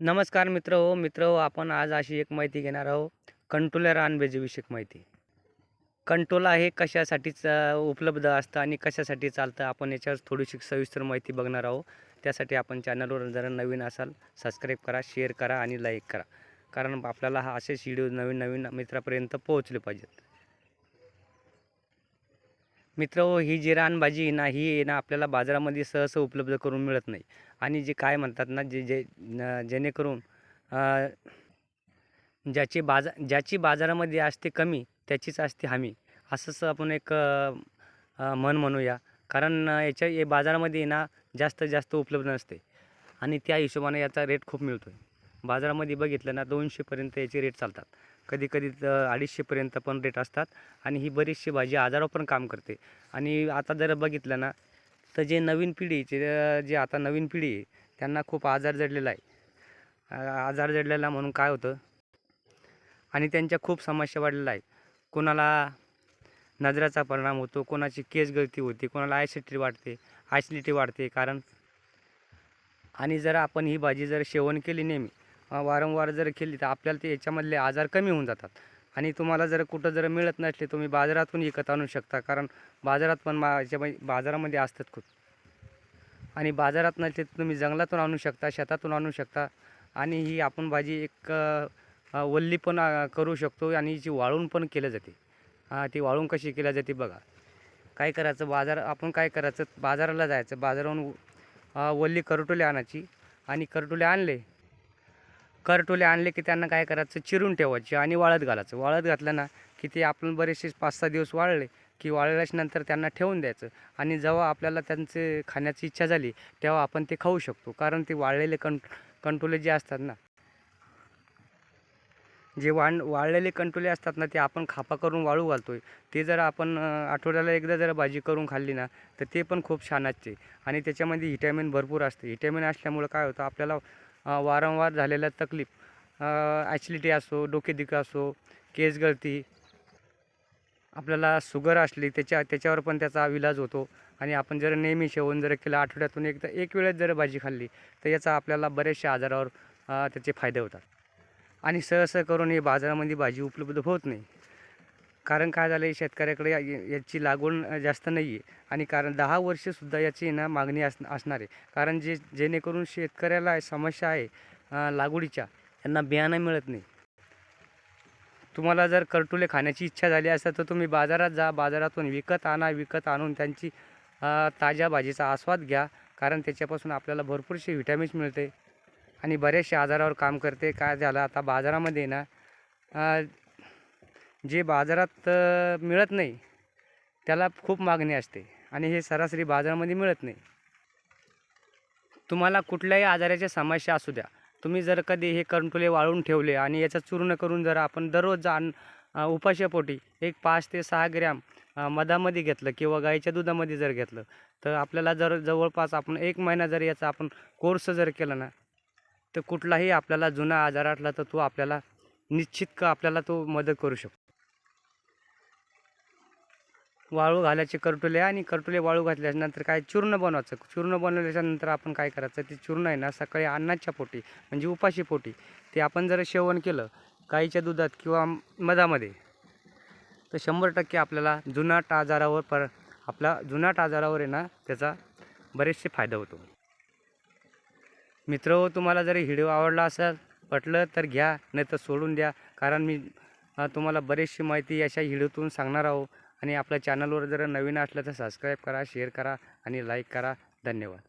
नमस्कार मित्र हो मित्र हो आपण आज अशी एक माहिती घेणार आहोत. कंटोला रानबेजीविषयक माहिती. कंटोला हे कशासाठीच उपलब्ध असतं आणि कशासाठी चालतं आपण याच्यावर थोडीशी सविस्तर माहिती बघणार आहोत. त्यासाठी आपण चॅनलवर जरा नवीन असाल सबस्क्राईब करा शेअर करा आणि लाईक करा. कारण आपल्याला हा असेच व्हिडिओ नवीन नवीन मित्रापर्यंत पोहोचले पाहिजेत. मित्र हो ही जी रानभाजी ना ही आहे ना आपल्याला बाजारामध्ये सहज उपलब्ध करून मिळत नाही. आणि जे काय म्हणतात ना जे जे जेणेकरून ज्याची बाजा ज्याची बाजारामध्ये असते कमी त्याचीच असते हमी. असंच आपण एक मन म्हणूया. कारण याच्या हे बाजारामध्ये ना जास्त जास्त उपलब्ध नसते. आणि त्या हिशोबाने याचा रेट खूप मिळतो आहे बाजारामध्ये बघितलं ना दोनशेपर्यंत याचे रेट चालतात. कधी कधी अडीचशेपर्यंत पण रेट असतात. आणि ही बरीचशी भाजी आजारावर पण काम करते. आणि आता जर बघितलं ना तर जे नवीन पिढीचे जे आता नवीन पिढी आहे त्यांना खूप आजार जडलेला आहे. आजार जडलेला म्हणून काय होतं? आणि त्यांच्या खूप समस्या वाढलेल्या आहे कोणाला नजराचा परिणाम होतो कोणाची केस गळती होते कोणाला ॲसिडिटी वाढते ॲसिडिटी वाढते कारण आणि जर आपण ही भाजी जर सेवन केली नेहमी वारंवार जर केली तर आपल्याला ते याच्यामधले आजार कमी होऊन जातात. आणि तुम्हाला जर कुठं जर मिळत नसले तुम्ही बाजारातून विकत आणू शकता. कारण बाजारात पण मा बाजारामध्ये असतात खूप. आणि बाजारात नसले तर तुम्ही जंगलातून आणू शकता शेतातून आणू शकता. आणि ही आपण भाजी एक वल्ली पण करू शकतो आणि जी वाळून पण केलं जाते. ती वाळून कशी केल्या जाते बघा. काय करायचं? बाजार आपण काय करायचं? बाजाराला जायचं. बाजाराहून वल्ली करटोले आणायची. आणि करटोले आणले करटोले आणले की त्यांना काय करायचं? चिरून ठेवायचे आणि वाळत घालायचं. वाळत घातलं ना की ते आपण बरेचसे पाच सहा दिवस वाळले की वाळल्याच्यानंतर त्यांना ठेवून द्यायचं. आणि जेव्हा आपल्याला त्यांचे खाण्याची इच्छा झाली तेव्हा आपण ते खाऊ शकतो. कारण ते वाळलेले कं कंटोले जे असतात ना जे वाण वाळलेले कंटोले असतात ना ते आपण खापा करून वाळू घालतोय. ते जर आपण आठवड्याला एकदा जर भाजी करून खाल्ली ना तर ते पण खूप छान असते. आणि त्याच्यामध्ये व्हिटॅमिन भरपूर असते. व्हिटॅमिन असल्यामुळं काय होतं? आपल्याला वारंवार झालेल्या तकलीफ. ॲसिडिटी असो डोकेदुखी असो केस गळती आपल्याला शुगर असली त्याच्या त्याच्यावर पण त्याचा इलाज होतो. आणि आपण जर नेहमी शेवण जर केलं आठवड्यातून एकदा एक वेळेस जर भाजी खाल्ली तर याचा आपल्याला बऱ्याचशा आजारावर त्याचे फायदे होतात. आणि सहसा करून ही बाजारामध्ये भाजी उपलब्ध होत नाही. कारण काय झालं आहे शेतकऱ्याकडे याची लागवड जास्त नाही आहे आणि कारण दहा वर्षसुद्धा याची ना मागणी अस असणार आहे. कारण जे जेणेकरून शेतकऱ्याला समस्या आहे लागवडीच्या यांना बियाणं मिळत नाही. तुम्हाला जर करटुले खाण्याची इच्छा झाली असेल तर तुम्ही बाजारात जा. बाजारातून विकत आणा. विकत आणून त्यांची ताज्या भाजीचा आस्वाद घ्या. कारण त्याच्यापासून आपल्याला भरपूरशी व्हिटॅमिन्स मिळते. आणि बरेचसे आजारावर काम करते. काय झालं आता बाजारामध्ये ना जे बाजारात मिळत नाही त्याला खूप मागणी असते आणि हे सरासरी बाजारामध्ये मिळत नाही. तुम्हाला कुठल्याही आजाराच्या समस्या असू द्या. तुम्ही जर कधी हे कंटोले वाळून ठेवले आणि याचं चूर्ण करून जर आपण दररोज जाण उपाशापोटी एक पाच ते सहा ग्रॅम मधामध्ये घेतलं किंवा गाईच्या दुधामध्ये जर घेतलं तर आपल्याला जर जवळपास आपण एक महिना जर याचा आपण कोर्स जर केला ना तर कुठलाही आपल्याला जुना आजार असला तर तो आपल्याला निश्चित का आपल्याला तो मदत करू शकतो. वाळू घालायचे करटुले आणि करटुले वाळू घातल्यानंतर काय चूर्ण बनवायचं? चूर्ण बनवल्याच्यानंतर आपण काय करायचं? ते चूर्ण आहे ना सकाळी अन्नाच्या पोटी म्हणजे उपाशी पोटी ते आपण जर सेवन केलं गाईच्या दुधात किंवा मधामध्ये तर शंभर टक्के आपल्याला जुनाट आजारावर पर आपला जुनाट आजारावर आहे ना त्याचा बरेचसे फायदा होतो. मित्र तुम्हाला जर व्हिडिओ आवडला असेल पटलं तर घ्या नाही तर सोडून द्या कारण मी तुम्हाला बरीचशी माहिती अशा व्हिडिओतून सांगणार आहो. आणि आपल्या चॅनलवर जर नवीन असलं तर सबस्क्राईब करा शेअर करा आणि लाईक करा. धन्यवाद.